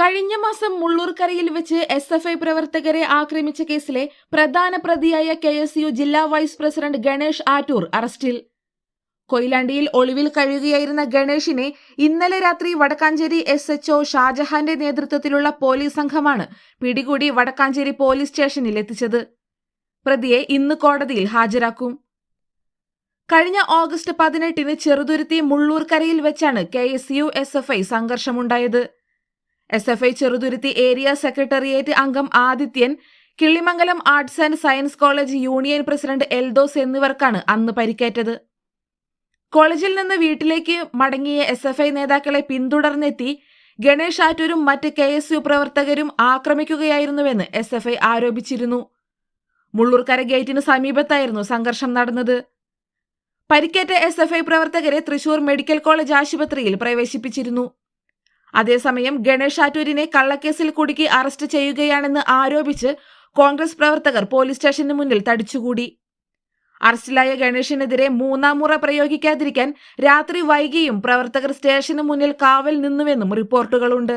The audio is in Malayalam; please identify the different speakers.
Speaker 1: കഴിഞ്ഞ മാസം മുള്ളൂർക്കരയിൽ വെച്ച് എസ് എഫ് ഐ പ്രവർത്തകരെ ആക്രമിച്ച കേസിലെ പ്രധാന പ്രതിയായ കെ എസ് യു ജില്ലാ വൈസ് പ്രസിഡന്റ് ഗണേഷ് ആറ്റൂർ അറസ്റ്റിൽ. കൊയിലാണ്ടിയിൽ ഒളിവിൽ കഴിയുകയായിരുന്ന ഗണേഷിനെ ഇന്നലെ രാത്രി വടക്കാഞ്ചേരി എസ് എച്ച് ഒ ഷാജഹാന്റെ നേതൃത്വത്തിലുള്ള പോലീസ് സംഘമാണ് പിടികൂടി വടക്കാഞ്ചേരി പോലീസ് സ്റ്റേഷനിൽ എത്തിച്ചത്. പ്രതിയെ ഇന്ന് കോടതിയിൽ ഹാജരാക്കും. കഴിഞ്ഞ ഓഗസ്റ്റ് പതിനെട്ടിന് ചെറുതുരുത്തി മുള്ളൂർക്കരയിൽ വെച്ചാണ് K S U S F I സംഘർഷമുണ്ടായത്. S F I Cheruthuruthy area secretariat അംഗം Adithyan Killimangalam arts and science college union president Eldhose എന്നിവർക്കാണ് അന്ന് പരിക്കേറ്റത്. കോളേജിൽ നിന്ന് വീട്ടിലേക്ക് മടങ്ങിയ എസ് എഫ് ഐ നേതാക്കളെ പിന്തുടർന്നെത്തി ഗണേഷ് ആറ്റൂരും മറ്റ് കെ എസ് യു പ്രവർത്തകരും ആക്രമിക്കുകയായിരുന്നുവെന്ന് എസ് എഫ് ഐ ആരോപിച്ചിരുന്നു. മുള്ളൂർക്കര ഗേറ്റിന് സമീപത്തായിരുന്നു സംഘർഷം നടന്നത്. പരിക്കേറ്റ എസ് എഫ് ഐ പ്രവർത്തകരെ തൃശൂർ മെഡിക്കൽ കോളേജ് ആശുപത്രിയിൽ പ്രവേശിപ്പിച്ചിരുന്നു. അതേസമയം ഗണേഷ് ആറ്റൂരിനെ കള്ളക്കേസിൽ കുടുക്കി അറസ്റ്റ് ചെയ്യുകയാണെന്ന് ആരോപിച്ച് കോൺഗ്രസ് പ്രവർത്തകർ പോലീസ് സ്റ്റേഷന് മുന്നിൽ തടിച്ചുകൂടി. അറസ്റ്റിലായ ഗണേഷിനെതിരെ മൂന്നാം മുറ പ്രയോഗിക്കാതിരിക്കാൻ രാത്രി വൈകിയും പ്രവർത്തകർ സ്റ്റേഷന് മുന്നിൽ കാവൽ നിന്നുവെന്നും റിപ്പോർട്ടുകളുണ്ട്.